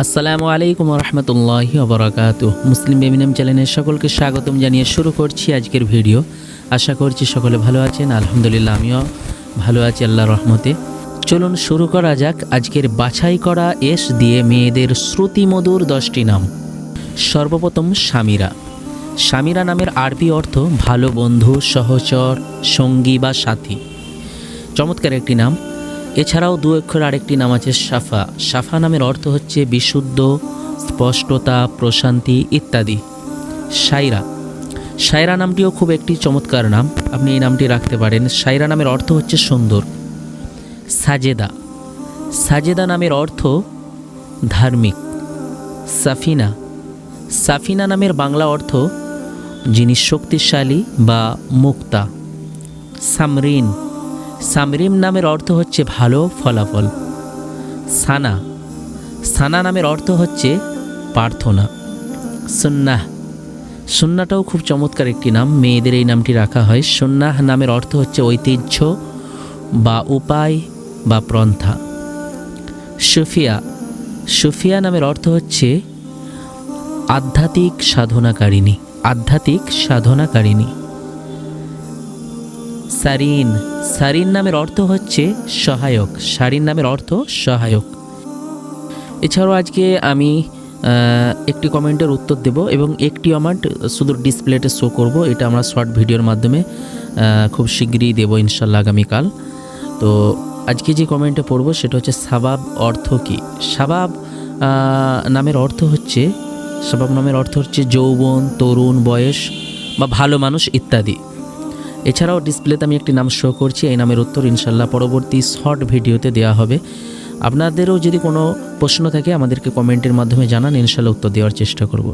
আসসালামু আলাইকুম রহমতুল্লাহি অবরাকাত মুসলিম বেমিনাম চ্যানেলের সকলকে স্বাগতম জানিয়ে শুরু করছি আজকের ভিডিও। আশা করছি সকলে ভালো আছেন, আলহামদুলিল্লাহ আমিও ভালো আছি আল্লাহ রহমতে। চলুন শুরু করা যাক আজকের বাছাই করা এস দিয়ে মেয়েদের শ্রুতিমধুর দশটি নাম। সর্বপ্রথম স্বামীরা। স্বামীরা নামের আরবি অর্থ ভালো বন্ধু, সহচর, সঙ্গী বা সাথী। চমৎকার একটি নাম। এছাড়াও দু অক্ষর আরেকটি নাম আছে সাফা। সাফা নামের অর্থ হচ্ছে বিশুদ্ধ, স্পষ্টতা, প্রশান্তি ইত্যাদি। সাইরা। সায়রা নামটিও খুব একটি চমৎকার নাম। আপনি এই নামটি রাখতে পারেন। সায়রা নামের অর্থ হচ্ছে সুন্দর। সাজেদা। সাজেদা নামের অর্থ ধার্মিক। সাফিনা। সাফিনা নামের বাংলা অর্থ যিনি শক্তিশালী বা মুক্তা। সামরিন। সামরিম নামের অর্থ হচ্ছে ভালো ফলাফল। সানা। সানা নামের অর্থ হচ্ছে প্রার্থনা। সুন্নাহ। সুন্নাটাও খুব চমৎকার একটি নাম। মেয়েদের এই নামটি রাখা হয়। সুন্নাহ নামের অর্থ হচ্ছে ঐতিহ্য বা উপায় বা প্রন্থা। সুফিয়া। সুফিয়া নামের অর্থ হচ্ছে আধ্যাত্মিক সাধনাকারিণী। আধ্যাত্মিক সাধনাকারিণী। সারিন। সারিন নামের অর্থ হচ্ছে সহায়ক। সারিন নামের অর্থ সহায়ক। এছাড়াও আজকে আমি একটি কমেন্টের উত্তর দেব এবং একটি আমার শুধু ডিসপ্লেতে শো করব। এটা আমরা শর্ট ভিডিওর মাধ্যমে খুব শীঘ্রই দেবো ইনশাল্লাহ আগামীকাল। তো আজকে যে কমেন্টে পড়ব সেটা হচ্ছে সাবাব অর্থ কী? সাবাব নামের অর্থ হচ্ছে, সাবাব নামের অর্থ হচ্ছে যৌবন, তরুণ, বয়স বা ভালো মানুষ ইত্যাদি। এছাড়াও ডিসপ্লেতে আমি একটি নাম শো করছি, এই নামের উত্তর ইনশাল্লাহ পরবর্তী শর্ট ভিডিওতে দেওয়া হবে। আপনাদেরও যদি কোনো প্রশ্ন থাকে, আমাদেরকে কমেন্টের মাধ্যমে জানান, ইনশাল্লাহ উত্তর দেওয়ার চেষ্টা করব।